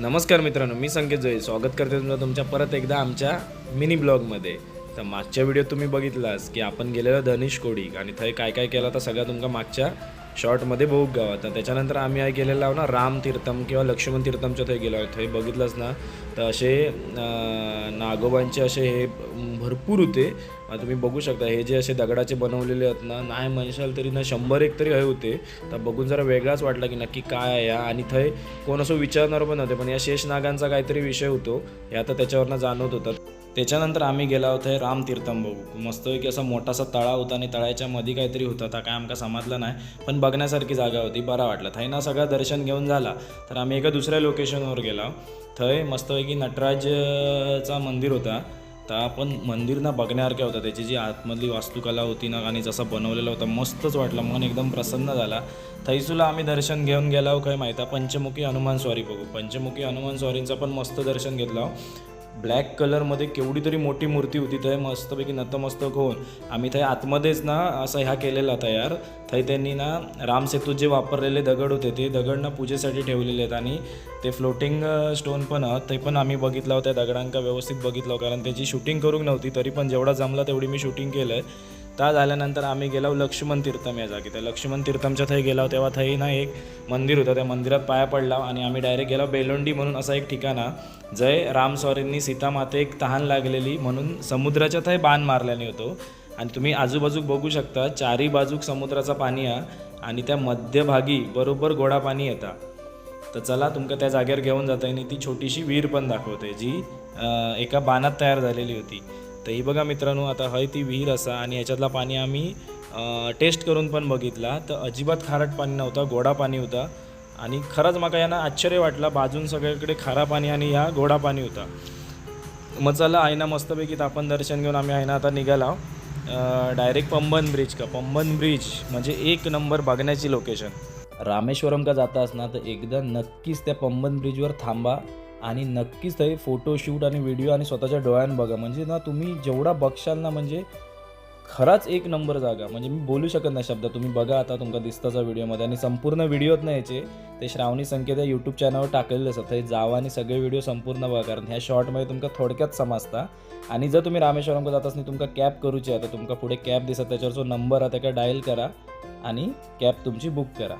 नमस्कार मित्रांनो मी संकेत जोई. स्वागत करते तुमचं तुमच्या परत एकदा आमच्या मिनी ब्लॉगमध्ये. तर मागच्या व्हिडिओ तुम्ही बघितलास की आपण गेलेलो धनेश कोडीक आणि थंय काय काय केलं तर सगळं तुमका मागच्या शॉर्टमध्ये बघूक गावात तर त्याच्यानंतर आम्ही आहे केलेलं आहो ना राम तीर्थम किंवा लक्ष्मण तीर्थमच्या थंय गेलो आहे थंय बघितलंच ना. तर असे नागोबांचे असे हे भरपूर होते. तुम्ही बघू शकता हे जे असे दगडाचे बनवलेले आहेत ना नाही म्हणशाल तरी ना शंभर एक तरी हे होते. तर बघून जरा वेगळाच वाटला की नक्की काय आहे या. आणि थंय कोण असं विचारणार पण नव्हते पण या शेषनागांचा काहीतरी विषय होतो. हे आता त्याच्यावरनं जाणवत होतं. त्याच्यानंतर आम्ही गेला होतो राम तीर्थम बघू. मस्तपैकी असा मोठासा तळा होता आणि तळ्याच्या मध्ये काहीतरी होता. आता काय आमका समजलं नाही पण बघण्यासारखी जागा होती. बरा वाटलं. थंय ना सगळं दर्शन घेऊन झाला. तर आम्ही एका दुसऱ्या लोकेशनवर गेला. थंय मस्तपैकी नटराजचा मंदिर होता. तर आपण मंदिर ना बघण्यासारखं होतं. त्याची जी आतमधली वास्तुकला होती ना आणि जसा बनवलेला होता मस्तच वाटला. मन एकदम प्रसन्न झाला. थैसूला आम्ही दर्शन घेऊन गेलो. काय माहिती आहे पंचमुखी हनुमान स्वारी बघू. पंचमुखी हनुमान स्वारींचं पण मस्त दर्शन घेतलं. ब्लॅक कलरमध्ये केवढी तरी मोठी मूर्ती होती थंय मस्तपैकी नतमस्तक होऊन. आम्ही थंय आतमध्येच ना असा ह्या केलेला तयार. थंय त्यांनी ना रामसेतू जे वापरलेले दगड होते ते दगड ना पूजेसाठी ठेवलेले आहेत आणि ते फ्लोटिंग स्टोन पण आहेत ते पण आम्ही बघितलं होतं त्या दगडांका व्यवस्थित बघितलं कारण त्याची शूटिंग करूक नव्हती तरी पण जेवढा जमला तेवढी मी शूटिंग केलं आहे त्या झाल्यानंतर आम्ही गेलो लक्ष्मण तीर्थम या जागी. त्या लक्ष्मण तीर्थमच्या थंय गेलो तेव्हा थंय ना एक मंदिर होतं. त्या मंदिरात पाया पडला आणि आम्ही डायरेक्ट गेलो. बेलोंडी म्हणून असा एक ठिकाण आहे जय रामस्वारींनी सीतामातेक तहान लागलेली म्हणून समुद्राच्या थंय बाण मारल्याने होतो. आणि तुम्ही आजूबाजूक बघू शकता चारी बाजूक समुद्राचा पाणी आहे आणि त्या मध्यभागी बरोबर गोडा पाणी येता. तर चला तुमका त्या जागेवर घेऊन जाता आणि ती छोटीशी विहीर पण दाखवते जी एका बाणात तयार झालेली होती. तर ही बघा मित्रांनो आता हय ती विहीर असा आणि याच्यातला पाणी आम्ही टेस्ट करून पण बघितला. तर अजिबात खारट पाणी नव्हता गोडा पाणी होता. आणि खरंच माका यांना आश्चर्य वाटला बाजून सगळीकडे खारा पाणी आणि ह्या गोडा पाणी होता. मग चला आईना मस्तपैकी आपण दर्शन घेऊन आम्ही आईना आता निघाला डायरेक्ट पंबन ब्रिज का? पंबन ब्रिज म्हणजे एक नंबर बघण्याची लोकेशन रामेश्वरम का जाता असणार तर एकदा नक्कीच त्या पंबन ब्रिजवर थांबा. आणि नक्कीच ते फोटोशूट आणि व्हिडिओ आणि स्वतःच्या डोळ्यानं बघा. म्हणजे ना तुम्ही जेवढा बघशाल ना म्हणजे खराच एक नंबर जागा. म्हणजे मी बोलू शकत नाही शब्द. तुम्ही बघा आता तुमका दिसताचा व्हिडिओमध्ये आणि संपूर्ण व्हिडिओत नाही याचे. ते श्रावणी संकेत या यूट्यूब चॅनलवर टाकलेले असतात. ते जावा आणि सगळे व्हिडिओ संपूर्ण बघा. कारण ह्या शॉर्टमध्ये तुमका थोडक्यात समजता. आणि जर तुम्ही रामेश्वरमकडे जात असताना तुमका कॅब करूची आहे तर तुमका पुढे कॅब दिसत त्याच्यावर जो नंबर आहे त्याका डायल करा. आणि कॅब तुमची बुक करा.